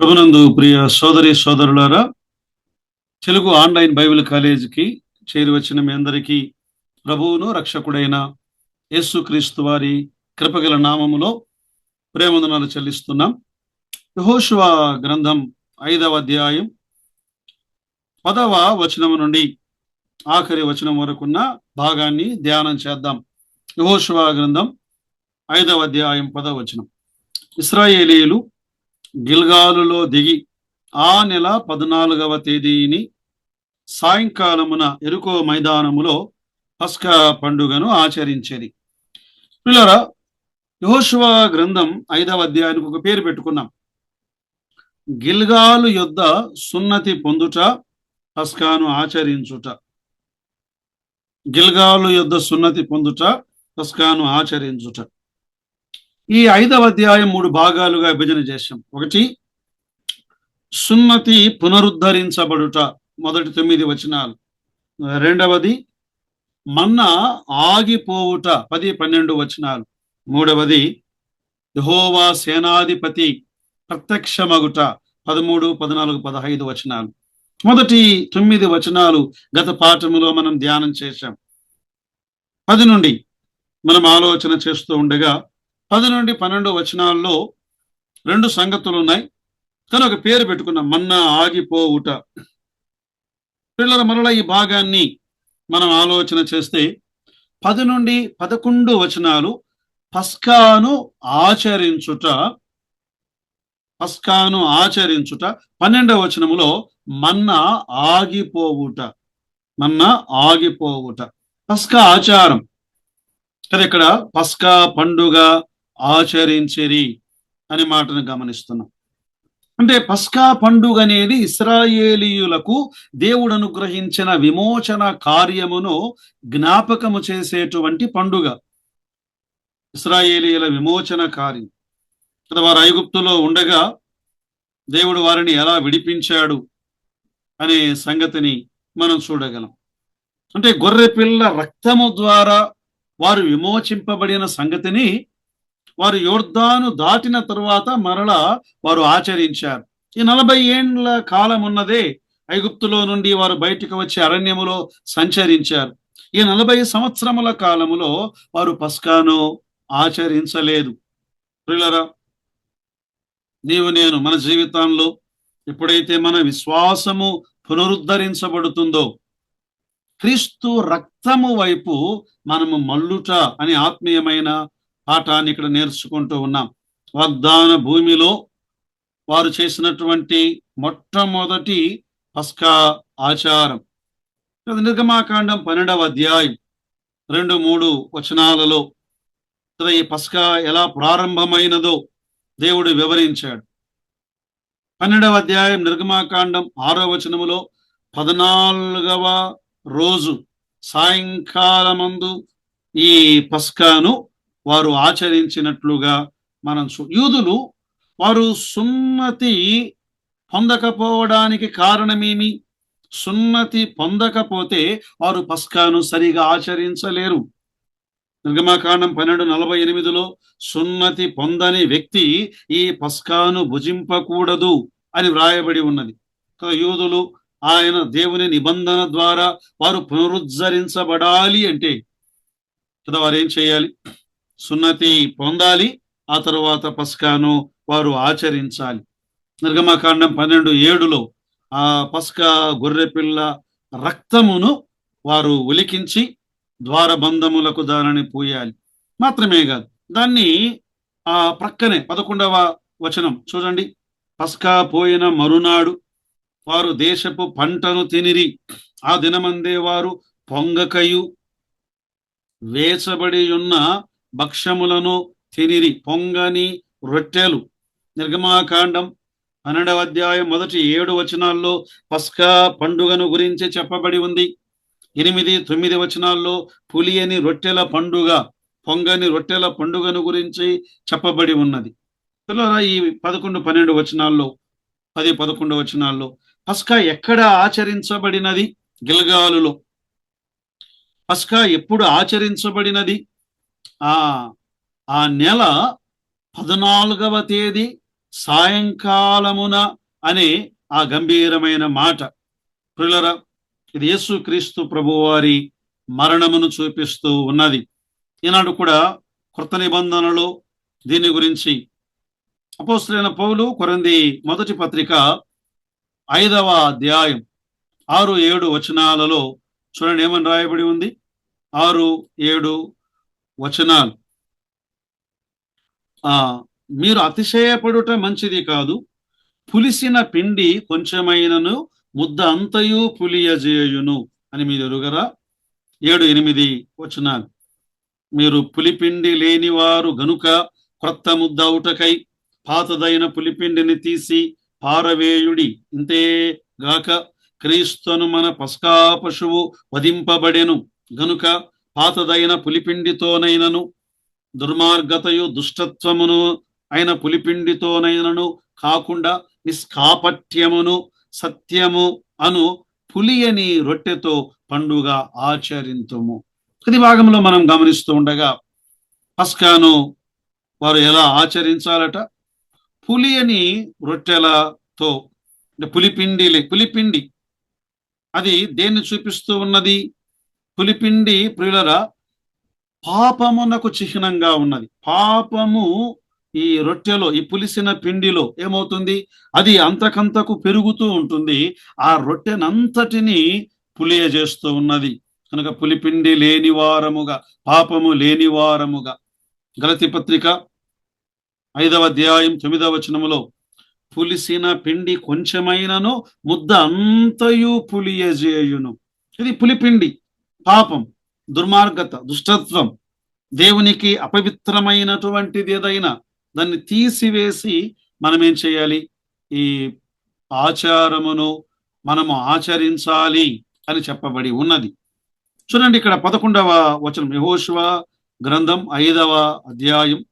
ప్రభునందు ప్రియ సోదరి సోదరులారా తెలుగు ఆన్లైన్ బైబిల్ కాలేజీకి చేరివచ్చిన మీ అందరికీ ప్రభువును రక్షకుడైన యేసుక్రీస్తు వారి కృపగల నామములో ప్రేమందనాలు చెల్లిస్తున్నాం. యెహోషువ గ్రంథం ఐదవ అధ్యాయం పదవ వచనం నుండి ఆఖరి వచనం వరకున్న భాగాన్ని ధ్యానం చేద్దాం. యెహోషువ గ్రంథం ఐదవ అధ్యాయం పదవ వచనం. ఇస్రాయేలీలు గిల్గాలులో దిగి ఆ నెల పద్నాలుగవ తేదీని సాయంకాలమున ఎరుకో మైదానములో పస్కా పండుగను ఆచరించేది. పిల్లరా యోశువ గ్రంథం ఐదవ అధ్యాయానికి ఒక పేరు పెట్టుకున్నాం. గిల్గాలు యొద్ద సున్నతి పొందుట పస్కాను ఆచరించుట. గిల్గాలు యొద్ద సున్నతి పొందుట పస్కాను ఆచరించుట. ఈ ఐదవ అధ్యాయం మూడు భాగాలుగా విభజన చేశాం. ఒకటి సున్నతి పునరుద్ధరించబడుట మొదటి తొమ్మిది వచనాలు. రెండవది మన్నా ఆగిపోవుట పది పన్నెండు వచనాలు. మూడవది యహోవా సేనాధిపతి ప్రత్యక్షమగుట పదమూడు పద్నాలుగు పదహైదు వచనాలు. మొదటి తొమ్మిది వచనాలు గత పాఠములో మనం ధ్యానం చేశాం. పది నుండి మనం ఆలోచన చేస్తూ ఉండగా పది నుండి పన్నెండు వచనాల్లో రెండు సంగతులు ఉన్నాయి కానీ ఒక పేరు పెట్టుకున్నాం. మన్నా ఆగిపోవుట. పిల్లల మరల ఈ భాగాన్ని మనం ఆలోచన చేస్తే పది నుండి పదకొండు వచనాలు పస్కాను ఆచరించుట పస్కాను ఆచరించుట పన్నెండవ వచనములో మన్నా ఆగిపోవుట. మన్నా ఆగిపోవుట. పస్కా ఆచారం. కదా ఇక్కడ పస్కా పండుగ ఆచరించిరి అనే మాటను గమనిస్తున్నాం. అంటే పస్కా పండుగ అనేది ఇస్రాయేలీయులకు దేవుడు అనుగ్రహించిన విమోచన కార్యమును జ్ఞాపకము చేసేటువంటి పండుగ. ఇస్రాయేలీయుల విమోచన కార్యం. కదా వారు ఐగుప్తులో ఉండగా దేవుడు వారిని ఎలా విడిపించాడు అనే సంగతిని మనం చూడగలం. అంటే గొర్రె పిల్ల రక్తము ద్వారా వారు విమోచింపబడిన సంగతిని వారు యోర్ధాను దాటిన తరువాత మరలా వారు ఆచరించారు. ఈ నలభై ఏండ్ల కాలం ఉన్నదే ఐగుప్తులో నుండి వారు బయటకు వచ్చి అరణ్యములో సంచరించారు. ఈ నలభై సంవత్సరముల కాలములో వారు పస్కాను ఆచరించలేదు. ప్రియులరా నీవు నేను మన జీవితంలో ఎప్పుడైతే మన విశ్వాసము పునరుద్ధరించబడుతుందో క్రీస్తు రక్తము వైపు మనము మల్లుట అని ఆత్మీయమైన పాఠాన్ని ఇక్కడ నేర్చుకుంటూ ఉన్నాం. వాగ్దాన భూమిలో వారు చేసినటువంటి మొట్టమొదటి పస్కా ఆచారం. నిర్గమాకాండం పన్నెండవ అధ్యాయం రెండు మూడు వచనాలలో ఈ పస్కా ఎలా ప్రారంభమైనదో దేవుడు వివరించాడు. పన్నెండవ అధ్యాయం నిర్గమాకాండం ఆరో వచనములో పద్నాలుగవ రోజు సాయంకాలమందు ఈ పస్కాను వారు ఆచరించినట్లుగా మనం యూదులు వారు సున్నతి పొందకపోవడానికి కారణమేమి? సున్నతి పొందకపోతే వారు పస్కాను సరిగా ఆచరించలేరు. నిర్గమాకాండం పన్నెండు నలభై ఎనిమిదిలో సున్నతి పొందని వ్యక్తి ఈ పస్కాను భుజింపకూడదు అని వ్రాయబడి ఉన్నది. యూదులు ఆయన దేవుని నిబంధన ద్వారా వారు పునరుద్ధరించబడాలి అంటే కదా వారు ఏం చేయాలి? సున్నతి పొందాలి ఆ తరువాత పస్కాను వారు ఆచరించాలి. నిర్గమకాండం పన్నెండు ఏడులో ఆ పస్కా గొర్రెపిల్ల రక్తమును వారు ఉలికించి ద్వారబంధములకు దానిని పూయాలి. మాత్రమే కాదు దాన్ని ఆ ప్రక్కనే పదకొండవ వచనం చూడండి. పస్కా పోయిన మరునాడు వారు దేశపు పంటను తినిరి ఆ దినమందే వారు పొంగకయు వేచబడి ఉన్న భక్ష్యములను తినిరి. పొంగని రొట్టెలు. నిర్గమాకాండం పన్నెండవ అధ్యాయం మొదటి ఏడు వచనాల్లో పస్కా పండుగను గురించి చెప్పబడి ఉంది. ఎనిమిది తొమ్మిది వచనాల్లో పులియని రొట్టెల పండుగ పొంగని రొట్టెల పండుగను గురించి చెప్పబడి ఉన్నది. పిల్లరా ఈ పదకొండు పన్నెండు వచనాల్లో పది పదకొండు వచనాల్లో పస్కా ఎక్కడ ఆచరించబడినది? గిల్గాలులో. పస్కా ఎప్పుడు ఆచరించబడినది? ఆ ఆ నెల పద్నాలుగవ తేదీ సాయంకాలమున అనే ఆ గంభీరమైన మాట. ప్రిలర ఇది యేసు క్రీస్తు ప్రభువారి మరణమును చూపిస్తూ ఉన్నది. ఈనాడు కూడా కృత నిబంధనలో దీని గురించి. అపోస్తులైన పౌలు కొరంది మొదటి పత్రిక ఐదవ అధ్యాయం ఆరు ఏడు వచనాలలో చూడండి ఏమని రాయబడి ఉంది? ఆరు ఏడు వచనాలు. ఆ మీరు అతిశయపడుట మంచిది కాదు. పులిసిన పిండి కొంచెమైనను ముద్ద అంతయు పులియజేయును అని మీరు ఎరుగరా? ఏడు ఎనిమిది వచనాలు. మీరు పులిపిండి లేనివారు గనుక క్రొత్త ముద్ద అవుటకై పాతదైన పులిపిండిని తీసి పారవేయుడి. ఇంతే గాక క్రీస్తును మన పస్కా పశువు వధింపబడెను. గనుక పాతదైన పులిపిండితోనైనను దుర్మార్గతయు దుష్టత్వమును అయిన పులిపిండితోనైనను కాకుండా నిష్కాపట్యమును సత్యము అను పులియని రొట్టెతో పండుగ ఆచరింతుము. ప్రతి భాగంలో మనం గమనిస్తూ ఉండగా పస్కాను వారు ఎలా ఆచరించాలట? పులియని రొట్టెలతో అంటే పులిపిండి పులిపిండి. అది దేన్ని చూపిస్తూ ఉన్నది? పులిపిండి ప్రియులరా పాపమునకు చిహ్నంగా ఉన్నది. పాపము ఈ రొట్టెలో ఈ పులిసిన పిండిలో ఏమవుతుంది? అది అంతకంతకు పెరుగుతూ ఉంటుంది. ఆ రొట్టెనంతటిని పులియజేస్తూ ఉన్నది. కనుక పులిపిండి లేని వారముగా పాపము లేని వారముగా. గలతి పత్రిక ఐదవ అధ్యాయం తొమ్మిదవ వచనములో పులిసిన పిండి కొంచెమైనను ముద్ద అంతయు పులియజేయును. ఇది పులిపిండి. పాపం దుర్మార్గత దుష్టత్వం దేవునికి అపవిత్రమైనటువంటిది ఏదైనా దాన్ని తీసివేసి మనం ఏం చేయాలి? ఈ ఆచారమును మనము ఆచరించాలి అని చెప్పబడి ఉన్నది. చూడండి ఇక్కడ పదకొండవ వచనం యహోశివ గ్రంథం ఐదవ అధ్యాయం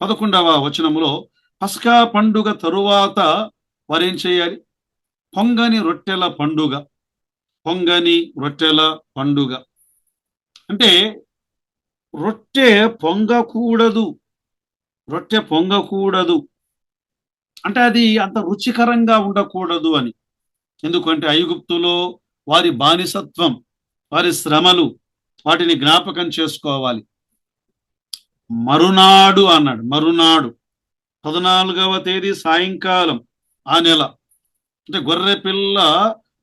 పదకొండవ వచనములో పస్కా పండుగ తరువాత వారేం చేయాలి? పొంగని రొట్టెల పండుగ పొంగని రొట్టెల పండుగ. అంటే రొట్టె పొంగకూడదు. రొట్టె పొంగకూడదు. అంటే అది అంత రుచికరంగా ఉండకూడదు అని. ఎందుకంటే ఐగుప్తులో వారి బానిసత్వం వారి శ్రమలు వాటిని జ్ఞాపకం చేసుకోవాలి. మరునాడు అన్నాడు మరునాడు. పద్నాలుగవ తేదీ సాయంకాలం ఆ నెల. అంటే గొర్రె పిల్ల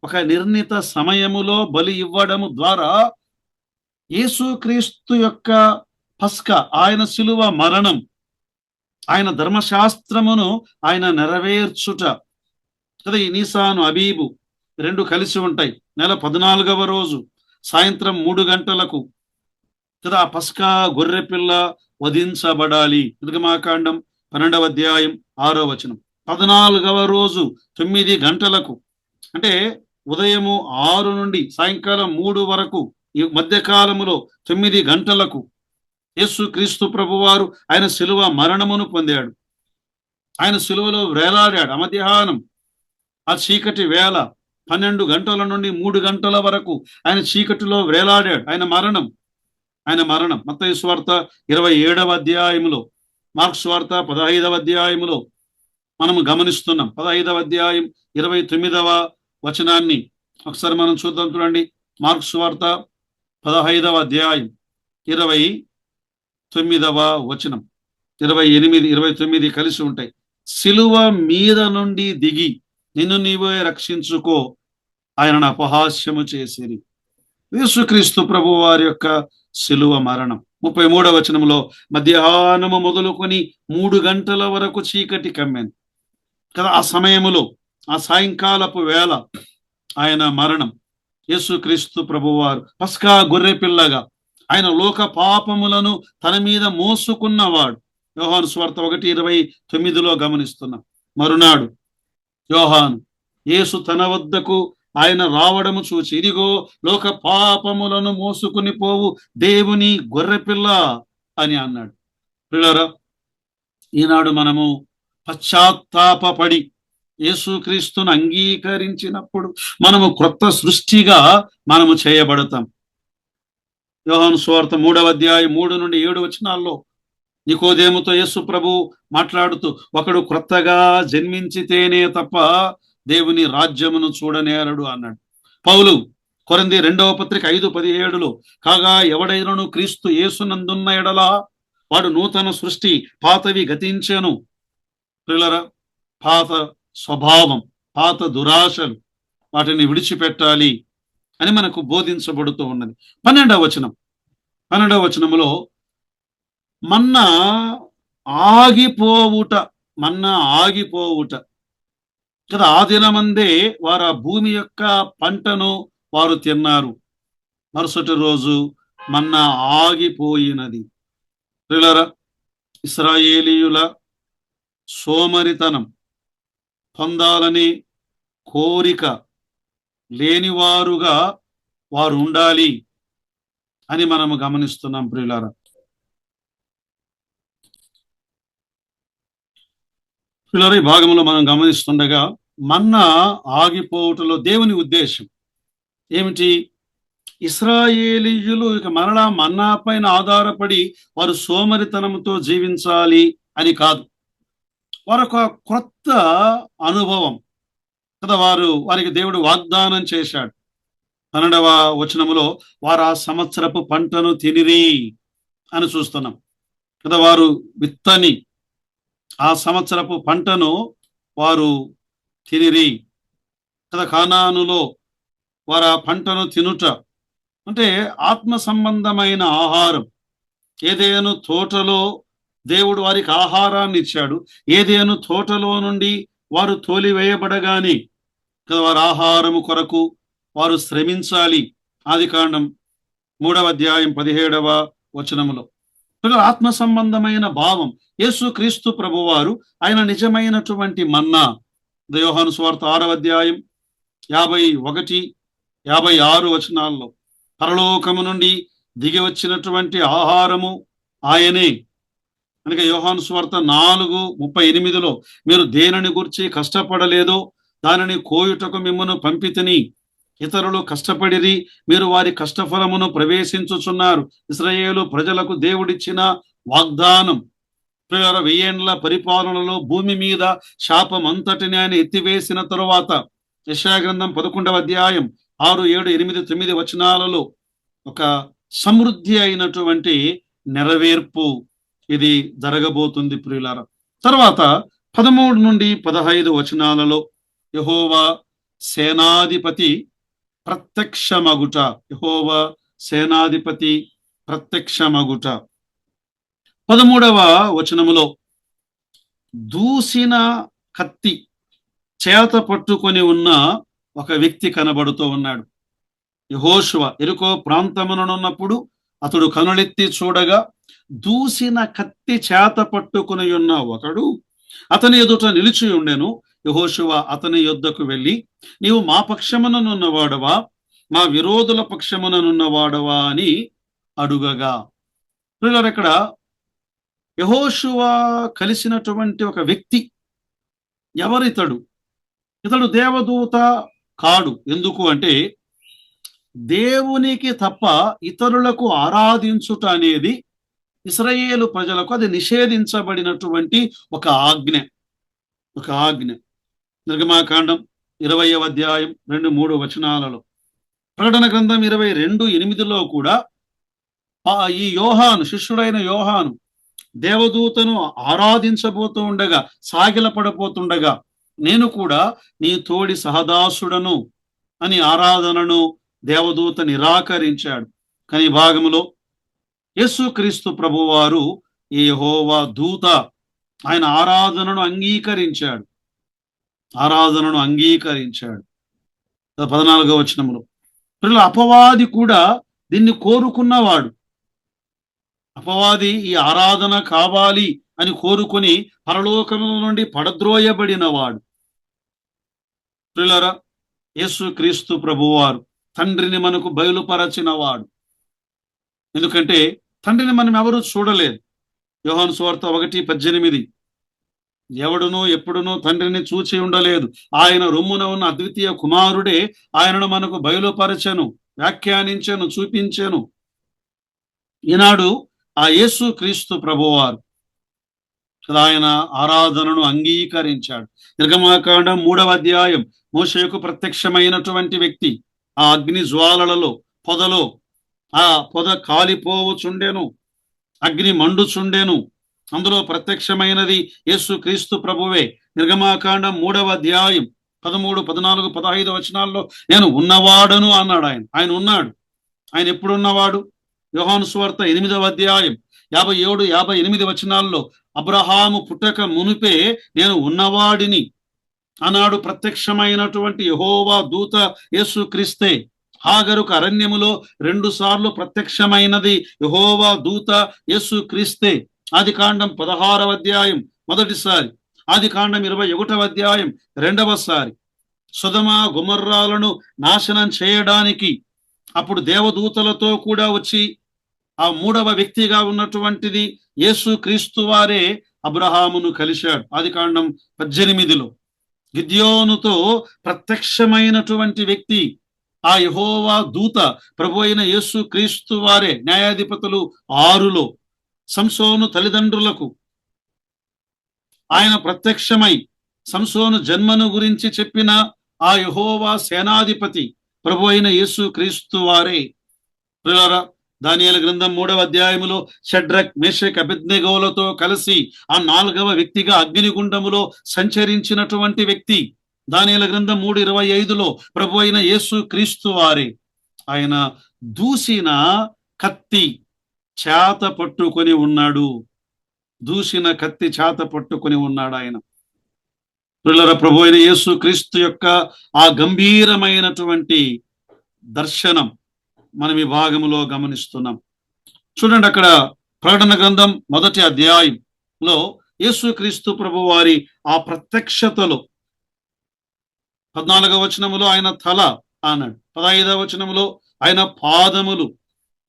ఒక నిర్ణీత సమయములో బలి ఇవ్వడము ద్వారా యేసుక్రీస్తు యొక్క పస్క ఆయన శిలువ మరణం ఆయన ధర్మశాస్త్రమును ఆయన నెరవేర్చుట. కదా ఈ నీసాను అబీబు రెండు కలిసి ఉంటాయి. నెల పద్నాలుగవ రోజు సాయంత్రం మూడు గంటలకు. కదా ఆ పస్కా గొర్రె పిల్ల వధించబడాలి. నిర్గమాకాండం పన్నెండవ అధ్యాయం ఆరో వచనం. పద్నాలుగవ రోజు తొమ్మిది గంటలకు. అంటే ఉదయము ఆరు నుండి సాయంకాలం మూడు వరకు ఈ మధ్యకాలములో తొమ్మిది గంటలకు యేసు క్రీస్తు ప్రభువారు ఆయన శిలువ మరణమును పొందాడు. ఆయన శిలువలో వేలాడాడు. మధ్యాహ్నం ఆ చీకటి వేళ పన్నెండు గంటల నుండి మూడు గంటల వరకు ఆయన చీకటిలో వేలాడాడు. ఆయన మరణం ఆయన మరణం. మత స్వార్త ఇరవై ఏడవ అధ్యాయములో మార్క్స్ వార్త పదహైదవ అధ్యాయములో మనం గమనిస్తున్నాం. పదహైదవ అధ్యాయం ఇరవై తొమ్మిదవ వచనాన్ని. ఒకసారి మనం చూద్దాం చూడండి. మార్క్స్ వార్త పదహైదవ అధ్యాయం ఇరవై తొమ్మిదవ వచనం. ఇరవై ఎనిమిది ఇరవై తొమ్మిది కలిసి ఉంటాయి. సిలువ మీద నుండి దిగి నిన్ను నీవే రక్షించుకో. ఆయనను అపహాస్యము చేసిరి. యేసుక్రీస్తు ప్రభు వారి యొక్క సిలువ మరణం. ముప్పై మూడవ వచనంలో మధ్యాహ్నము మొదలుకొని మూడు గంటల వరకు చీకటి కమ్మాను కదా ఆ సమయములో ఆ సాయంకాలపు వేళ ఆయన మరణం. యేసుక్రీస్తు ప్రభువారు పస్కా గొర్రె పిల్లగా. ఆయన లోక పాపములను తన మీద మోసుకున్నవాడు. యోహాను స్వార్త ఒకటి ఇరవై తొమ్మిదిలో గమనిస్తున్నాం మరునాడు యోహాను యేసు తన వద్దకు ఆయన రావడము చూచి ఇదిగో లోక పాపములను మోసుకుని పోవు దేవుని గొర్రెపిల్ల అని అన్నాడు. పిల్లరా ఈనాడు మనము పశ్చాత్తాపడి యేసుక్రీస్తును అంగీకరించినప్పుడు మనము క్రొత్త సృష్టిగా మనము చేయబడతాం. యోహాను స్వార్థ మూడవ అధ్యాయం మూడు నుండి ఏడు వచనాల్లో నికోదేముతో యేసు ప్రభు మాట్లాడుతూ ఒకడు క్రొత్తగా జన్మించితేనే తప్ప దేవుని రాజ్యమును చూడనేరడు అన్నాడు. పౌలు కొరంది రెండవ పత్రిక ఐదు పదిహేడులో కాగా ఎవడైనను క్రీస్తు యేసునందున్న ఎడలా వాడు నూతన సృష్టి పాతవి గతించెను. పిల్లరా పాత స్వభావం పాత దురాశలు వాటిని విడిచిపెట్టాలి అని మనకు బోధించబడుతూ ఉన్నది. పన్నెండవ వచనం. పన్నెండవ వచనంలో మన్నా ఆగిపోవుట మన్నా ఆగిపోవుట. కదా ఆ దినమందే వారు ఆ భూమి యొక్క పంటను వారు తిన్నారు. మరుసటి రోజు మన్న ఆగిపోయినది. ఇస్రాయేలీయుల సోమరితనం పొందాలని కోరిక లేనివారుగా వారు ఉండాలి అని మనము గమనిస్తున్నాం ప్రియులారా. ప్రియులారా ఈ భాగంలో మనం గమనిస్తుండగా మన్నా ఆగిపోవటంలో దేవుని ఉద్దేశం ఏమిటి? ఇస్రాయేలీయులు ఇక మరలా మన్నా పైన ఆధారపడి వారు సోమరితనంతో జీవించాలి అని కాదు. వారొక క్రొత్త అనుభవం. కదా వారు వారికి దేవుడు వాగ్దానం చేశాడు. పన్నెండవ వచనములో వారు ఆ సంవత్సరపు పంటను తినిరి అని చూస్తున్నాం. కదా వారు విత్తని. ఆ సంవత్సరపు పంటను వారు తినిరి. కదా కానానులో వారు ఆ పంటను తినుట. అంటే ఆత్మ సంబంధమైన ఆహారం. ఏదేను తోటలో దేవుడు వారికి ఆహారాన్ని ఇచ్చాడు. ఏదేను తోటలో నుండి వారు తోలివేయబడగానే వారు ఆహారము కొరకు వారు శ్రమించాలి. ఆది కాండం మూడవ అధ్యాయం పదిహేడవ వచనములో. ఆత్మ సంబంధమైన భావం. యేసు క్రీస్తు ప్రభువారు ఆయన నిజమైనటువంటి మన్నా. దయోహాను స్వార్థ ఆరవ అధ్యాయం యాభై ఒకటి యాభై ఆరు వచనాల్లో. పరలోకము నుండి దిగి వచ్చినటువంటి ఆహారము ఆయనే. కనుక యోహాను స్వార్థ నాలుగు ముప్పై ఎనిమిదిలో మీరు దేనిని గురించి కష్టపడలేదో దానిని కోయుటకు మిమ్మను పంపితిని. ఇతరులు కష్టపడిరి మీరు వారి కష్టఫలమును ప్రవేశించుచున్నారు. ఇస్రాయేలు ప్రజలకు దేవుడిచ్చిన వాగ్దానం. ప్రియుల వెయ్యేండ్ల పరిపాలనలో భూమి మీద శాపం అంతటిని ఆయన ఎత్తివేసిన తరువాత యశాగ్రంథం పదకొండవ అధ్యాయం ఆరు ఏడు ఎనిమిది తొమ్మిది వచనాలలో ఒక సమృద్ధి అయినటువంటి నెరవేర్పు. ఇది జరగబోతుంది ప్రియులార. తర్వాత పదమూడు నుండి పదహైదు వచనాలలో యహోవా సేనాధిపతి ప్రత్యక్షమగుట. యహోవా సేనాధిపతి ప్రత్యక్షమగుట. పదమూడవ వచనములో దూసిన కత్తి చేత పట్టుకొని ఉన్న ఒక వ్యక్తి కనబడుతూ ఉన్నాడు. యహోశువ ఎరుకో ప్రాంతముననున్నప్పుడు అతడు కనులెత్తి చూడగా దూసిన కత్తి చేత పట్టుకుని ఉన్న ఒకడు అతని ఎదుట నిలిచి ఉండెను. యహోశువ అతని యొద్దకు వెళ్ళి నీవు మా పక్షముననున్నవాడవా మా విరోధుల పక్షముననున్నవాడవా అని అడుగగా. పిల్లలు ఇక్కడ యహోశువ కలిసినటువంటి ఒక వ్యక్తి ఎవరితడు? ఇతడు దేవదూత కాడు. ఎందుకు అంటే దేవునికి తప్ప ఇతరులకు ఆరాధించుట అనేది ఇస్రాయేలు ప్రజలకు అది నిషేధించబడినటువంటి ఒక ఆజ్ఞ. ఒక ఆజ్ఞ. నిర్గమాకాండం ఇరవయవ అధ్యాయం రెండు మూడు వచనాలలో. ప్రకటన గ్రంథం ఇరవై రెండు ఎనిమిదిలో కూడా ఈ యోహాను శిష్యుడైన యోహాను దేవదూతను ఆరాధించబోతూ ఉండగా సాగిల పడబోతుండగా నేను కూడా నీ తోడి సహదాసుడను అని ఆరాధనను దేవదూత నిరాకరించాడు. కానీ భాగములో యేసుక్రీస్తు ప్రభువారు ఈ హోవా దూత ఆయన ఆరాధనను అంగీకరించాడు. ఆరాధనను అంగీకరించాడు. పద్నాలుగో వచనంలో పిల్లల అపవాది కూడా దీన్ని కోరుకున్నవాడు. అపవాది ఈ ఆరాధన కావాలి అని కోరుకుని పరలోకముల నుండి పడద్రోయబడినవాడు. పిల్లరా యేసు క్రీస్తు ప్రభువారు తండ్రిని మనకు బయలుపరచినవాడు. ఎందుకంటే తండ్రిని మనం ఎవరూ చూడలేదు. యోహాను సువార్త ఒకటి పద్దెనిమిది. ఎవడునూ ఎప్పుడునూ తండ్రిని చూచి ఉండలేదు. ఆయన రొమ్మున ఉన్న అద్వితీయ కుమారుడే ఆయనను మనకు బయలుపరచను వ్యాఖ్యానించను చూపించెను. ఈనాడు ఆ యేసు క్రీస్తు ప్రభువారు ఆయన ఆరాధనను అంగీకరించాడు. నిర్గమాకాండం మూడవ అధ్యాయం. మోషయకు ప్రత్యక్షమైనటువంటి వ్యక్తి. ఆ అగ్ని జ్వాలలలో పొదలో ఆ పొద కాలిపోవుచుండెను అగ్ని మండుచుండెను. అందులో ప్రత్యక్షమైనది యేసు క్రీస్తు ప్రభువే. నిర్గమాకాండం మూడవ అధ్యాయం పదమూడు పద్నాలుగు పదహైదు వచనాల్లో నేను ఉన్నవాడను అన్నాడు ఆయన. ఆయన ఉన్నాడు. ఆయన ఎప్పుడు ఉన్నవాడు యోహాను సువార్త ఎనిమిదవ అధ్యాయం యాభై ఏడు యాభై ఎనిమిది వచనాల్లో అబ్రహాము పుట్టక మునిపే నేను ఉన్నవాడిని అన్నాడు ప్రత్యక్షమైనటువంటి యహోవా దూత యేసు క్రీస్తే. హాగరుకు అరణ్యములో రెండు సార్లు ప్రత్యక్షమైనది యహోవా దూత యేసు క్రీస్తే. ఆది కాండం పదహారవ అధ్యాయం మొదటిసారి. ఆది కాండం ఇరవై ఒకటవ అధ్యాయం రెండవసారి సుధమ గుమర్రాలను నాశనం చేయడానికి అప్పుడు దేవదూతలతో కూడా వచ్చి ఆ మూడవ వ్యక్తిగా ఉన్నటువంటిది యేసు క్రీస్తు వారే అబ్రహామును కలిశాడు. ఆది కాండం పద్దెనిమిదిలో. గిద్యోనుతో ప్రత్యక్షమైనటువంటి వ్యక్తి ఆ యహోవా దూత ప్రభు అయిన యేసు క్రీస్తు వారే న్యాయాధిపతులు ఆరులో సంసోను తల్లిదండ్రులకు ఆయన ప్రత్యక్షమై సంసోను జన్మను గురించి చెప్పిన ఆ యహోవా సేనాధిపతి ప్రభు అయిన యేసు క్రీస్తు వారే. ప్రియులారా, గ్రంథం మూడవ అధ్యాయములో షడ్రక్ మేషక్ అభిజ్ఞగోలతో కలిసి ఆ నాలుగవ వ్యక్తిగా అగ్నిగుండములో సంచరించినటువంటి వ్యక్తి దానిల గ్రంథం మూడు ఇరవై ఐదులో ప్రభు అయిన యేసు క్రీస్తు వారి ఆయన దూసిన కత్తి చేత పట్టుకొని ఉన్నాడు. దూసిన కత్తి చేత పట్టుకొని ఉన్నాడు ఆయన. పిల్లల ప్రభు అయిన యేసు క్రీస్తు యొక్క ఆ గంభీరమైనటువంటి దర్శనం మనం ఈ భాగంలో గమనిస్తున్నాం. చూడండి అక్కడ ప్రకటన గ్రంథం మొదటి అధ్యాయంలో యేసుక్రీస్తు ప్రభు వారి ఆ ప్రత్యక్షతలో పద్నాలుగవ వచనములో ఆయన తల అన్నాడు పదహైదవ వచనములో ఆయన పాదములు.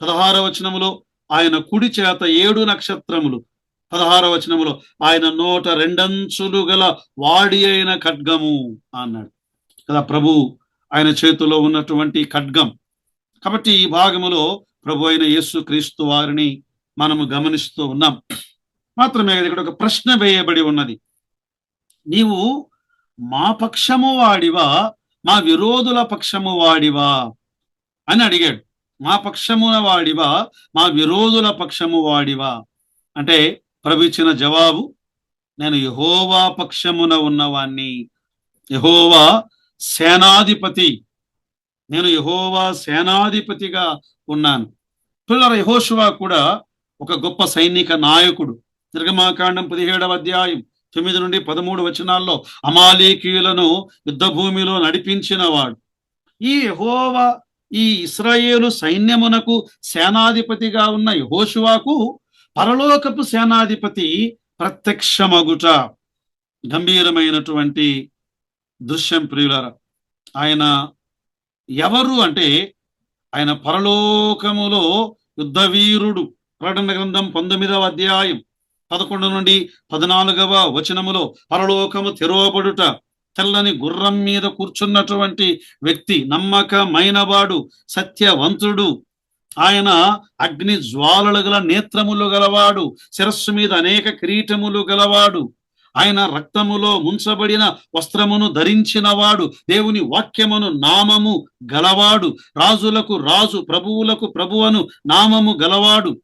పదహారవ వచనములో ఆయన కుడి చేత ఏడు నక్షత్రములు. పదహార వచనములో ఆయన నోట రెండంచులు గల వాడి అయిన ఖడ్గము అన్నాడు కదా ప్రభు ఆయన చేతిలో ఉన్నటువంటి ఖడ్గం. కాబట్టి ఈ భాగములో ప్రభు అయిన యేసు క్రీస్తు వారిని మనము గమనిస్తూ ఉన్నాం. మాత్రమే ఇక్కడ ఒక ప్రశ్న వేయబడి ఉన్నది. నీవు మా పక్షము వాడివా మా విరోధుల పక్షము వాడివా? అని అడిగాడు. మా పక్షమున వాడివా మా విరోధుల పక్షము వాడివా? అంటే ప్రభు ఇచ్చిన జవాబు నేను యహోవా పక్షమున ఉన్నవాణ్ణి. యహోవా సేనాధిపతి. నేను యహోవా సేనాధిపతిగా ఉన్నాను. పిల్లల యహోషువా కూడా ఒక గొప్ప సైనిక నాయకుడు. నిర్గమాకాండం పదిహేడవ అధ్యాయం. తొమ్మిది నుండి పదమూడు వచనాల్లో అమాలేకీయులను యుద్ధ భూమిలో నడిపించిన వాడు ఈ యహోవ ఈ ఇస్రాయేలు సైన్యమునకు సేనాధిపతిగా ఉన్న యహోషువాకు పరలోకపు సేనాధిపతి ప్రత్యక్షమగుట. గంభీరమైనటువంటి దృశ్యం ప్రియులర ఆయన ఎవరు అంటే ఆయన పరలోకములో యుద్ధవీరుడు. ప్రకటన గ్రంథం పంతొమ్మిదవ అధ్యాయం పదకొండు నుండి పద్నాలుగవ వచనములో పరలోకము తెరవబడుట తెల్లని గుర్రం మీద కూర్చున్నటువంటి వ్యక్తి నమ్మకమైనవాడు సత్యవంతుడు. ఆయన అగ్ని జ్వాలలు గల నేత్రములు గలవాడు శిరస్సు మీద అనేక కిరీటములు గలవాడు. ఆయన రక్తములో ముంచబడిన వస్త్రమును ధరించినవాడు దేవుని వాక్యమును నామము గలవాడు. రాజులకు రాజు ప్రభువులకు ప్రభువను నామము గలవాడు.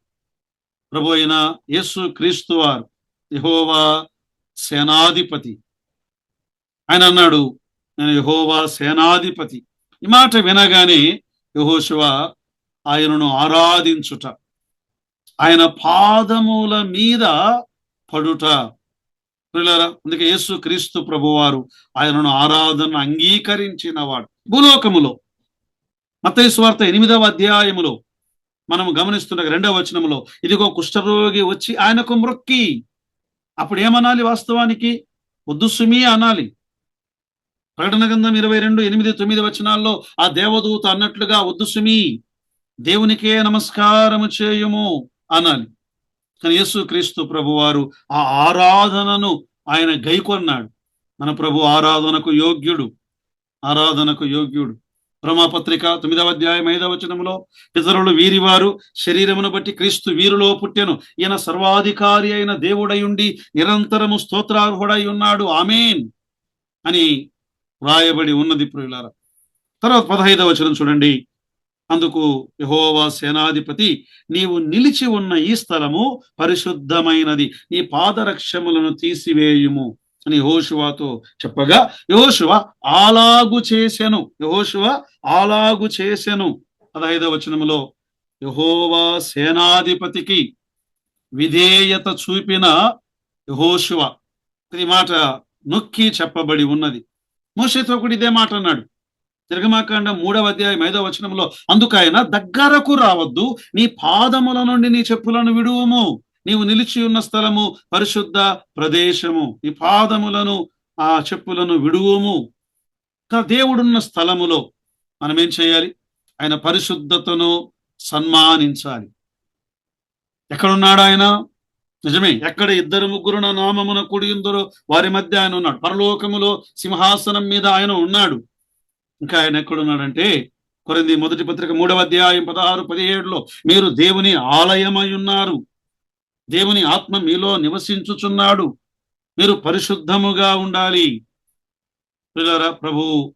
ప్రభు అయిన యేసు క్రీస్తు వారు యహోవా సేనాధిపతి. ఆయన అన్నాడు నేను యహోవా సేనాధిపతి. ఈ మాట వినగానే యహోశివ ఆయనను ఆరాధించుట ఆయన పాదముల మీద పడుట. పిల్లరా అందుకే యేసు క్రీస్తు ప్రభువారు ఆయనను ఆరాధన అంగీకరించిన వాడు భూలోకములో మత్తయి సువార్త ఎనిమిదవ అధ్యాయములో మనం గమనిస్తున్న రెండవ వచనములో ఇదిగో కుష్ఠరోగి వచ్చి ఆయనకు మృక్కి. అప్పుడు ఏమనాలి వాస్తవానికి? ఉద్దుసుమి అనాలి. ప్రకటన గ్రంథం ఇరవై రెండు ఎనిమిది తొమ్మిది వచనాల్లో ఆ దేవదూత అన్నట్లుగా ఉద్దుసుమి దేవునికే నమస్కారము చేయుము అనాలి. కానీ యేసు క్రీస్తు ప్రభువారు ఆ ఆరాధనను ఆయన గైకొన్నాడు. మన ప్రభు ఆరాధనకు యోగ్యుడు ఆరాధనకు యోగ్యుడు. రోమాపత్రిక తొమ్మిదవ అధ్యాయం ఐదవ వచనంలో పితరులు వీరివారు శరీరమును బట్టి క్రీస్తు వీరులో పుట్టెను. ఈయన సర్వాధికారి అయిన దేవుడై ఉండి నిరంతరము స్తోత్రార్హుడై ఉన్నాడు. ఆమెన్ అని వ్రాయబడి ఉన్నది ప్రియులారా. తర్వాత పదహైదవ వచనం చూడండి. అందుకు యహోవా సేనాధిపతి నీవు నిలిచి ఉన్న ఈ స్థలము పరిశుద్ధమైనది. నీ పాదరక్షములను తీసివేయుము. అని యహోశివాతో చెప్పగా యహోశివ ఆలాగు చేసెను. యహోశివ ఆలాగు చేసెను. పదహైదవ వచనములో యహోవా సేనాధిపతికి విధేయత చూపిన యహోశువ ఇది మాట నొక్కి చెప్పబడి ఉన్నది. మోషేతో కూడా ఇదే మాట అన్నాడు. తిరగమాకాండ మూడవ అధ్యాయం ఐదవ వచనంలో అందుకైనా దగ్గరకు రావద్దు నీ పాదముల నుండి నీ చెప్పులను విడువము. నీవు నిలిచి ఉన్న స్థలము పరిశుద్ధ ప్రదేశము. నీ పాదములను ఆ చెప్పులను విడువము. దేవుడున్న స్థలములో మనం ఏం చేయాలి? ఆయన పరిశుద్ధతను సన్మానించాలి. ఎక్కడున్నాడు ఆయన? నిజమే ఎక్కడ ఇద్దరు ముగ్గురు నా నామమున కూడి ఉందరో వారి మధ్య ఆయన ఉన్నాడు. పరలోకములో సింహాసనం మీద ఆయన ఉన్నాడు. ఇంకా ఆయన ఎక్కడున్నాడంటే కొరింది మొదటి పత్రిక మూడవ అధ్యాయం పదహారు పదిహేడులో మీరు దేవుని ఆలయమై ఉన్నారు. దేవుని ఆత్మ మీలో నివసించుచున్నాడు. మీరు పరిశుద్ధముగా ఉండాలి. పిల్లరా ప్రభు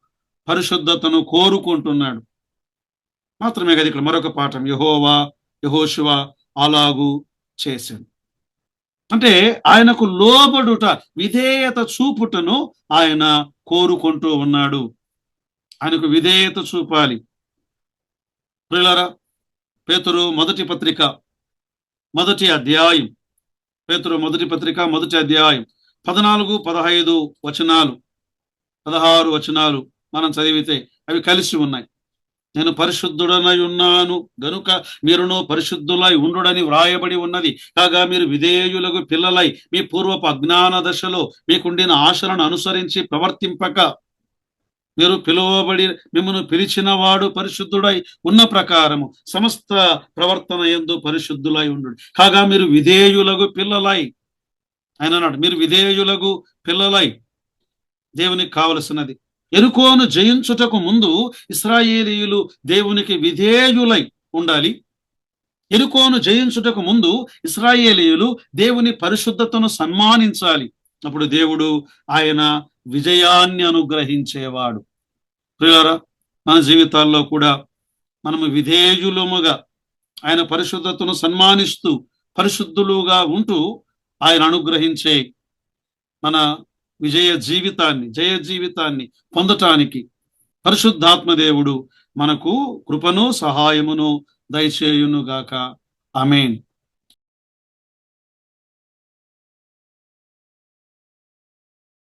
పరిశుద్ధతను కోరుకుంటున్నాడు. మాత్రమే కదా ఇక్కడ మరొక పాఠం యహోవా యహోశివ అలాగు చేశాడు అంటే ఆయనకు లోబడుట విధేయత చూపుటను ఆయన కోరుకుంటూ ఉన్నాడు. ఆయనకు విధేయత చూపాలి. పిల్లరా పేతురు మొదటి పత్రిక మొదటి అధ్యాయం. పేతురు మొదటి పత్రిక మొదటి అధ్యాయం. పద్నాలుగు పదహైదు వచనాలు. పదహారు వచనాలు మనం చదివితే అవి కలిసి ఉన్నాయి. నేను పరిశుద్ధుడనై ఉన్నాను గనుక మీరును పరిశుద్ధులై ఉండుడని వ్రాయబడి ఉన్నది. కాగా మీరు విధేయులకు పిల్లలై మీ పూర్వపు అజ్ఞాన దశలో మీకుండిన ఆశలను అనుసరించి ప్రవర్తింపక మీరు పిలువబడి మిమ్మల్ని పిలిచిన వాడు పరిశుద్ధుడై ఉన్న ప్రకారము సమస్త ప్రవర్తన ఎందు పరిశుద్ధులై ఉండు. కాగా మీరు విధేయులకు పిల్లలై. ఆయన అన్నాడు మీరు విధేయులకు పిల్లలై. దేవునికి కావలసినది. ఎరుకోను జయించుటకు ముందు ఇస్రాయేలీయులు దేవునికి విధేయులై ఉండాలి. ఎరుకోను జయించుటకు ముందు ఇస్రాయేలీయులు దేవుని పరిశుద్ధతను సన్మానించాలి. అప్పుడు దేవుడు ఆయన విజయాన్ని అనుగ్రహించేవాడు. ప్రియులరా మన జీవితాల్లో కూడా మనము విధేయులముగా ఆయన పరిశుద్ధతను సన్మానిస్తూ పరిశుద్ధులుగా ఉంటూ ఆయన అనుగ్రహించే మన విజయ జీవితాన్ని జయ జీవితాన్ని పొందటానికి పరిశుద్ధాత్మదేవుడు మనకు కృపను సహాయమును దయచేయునుగాక. అమేన్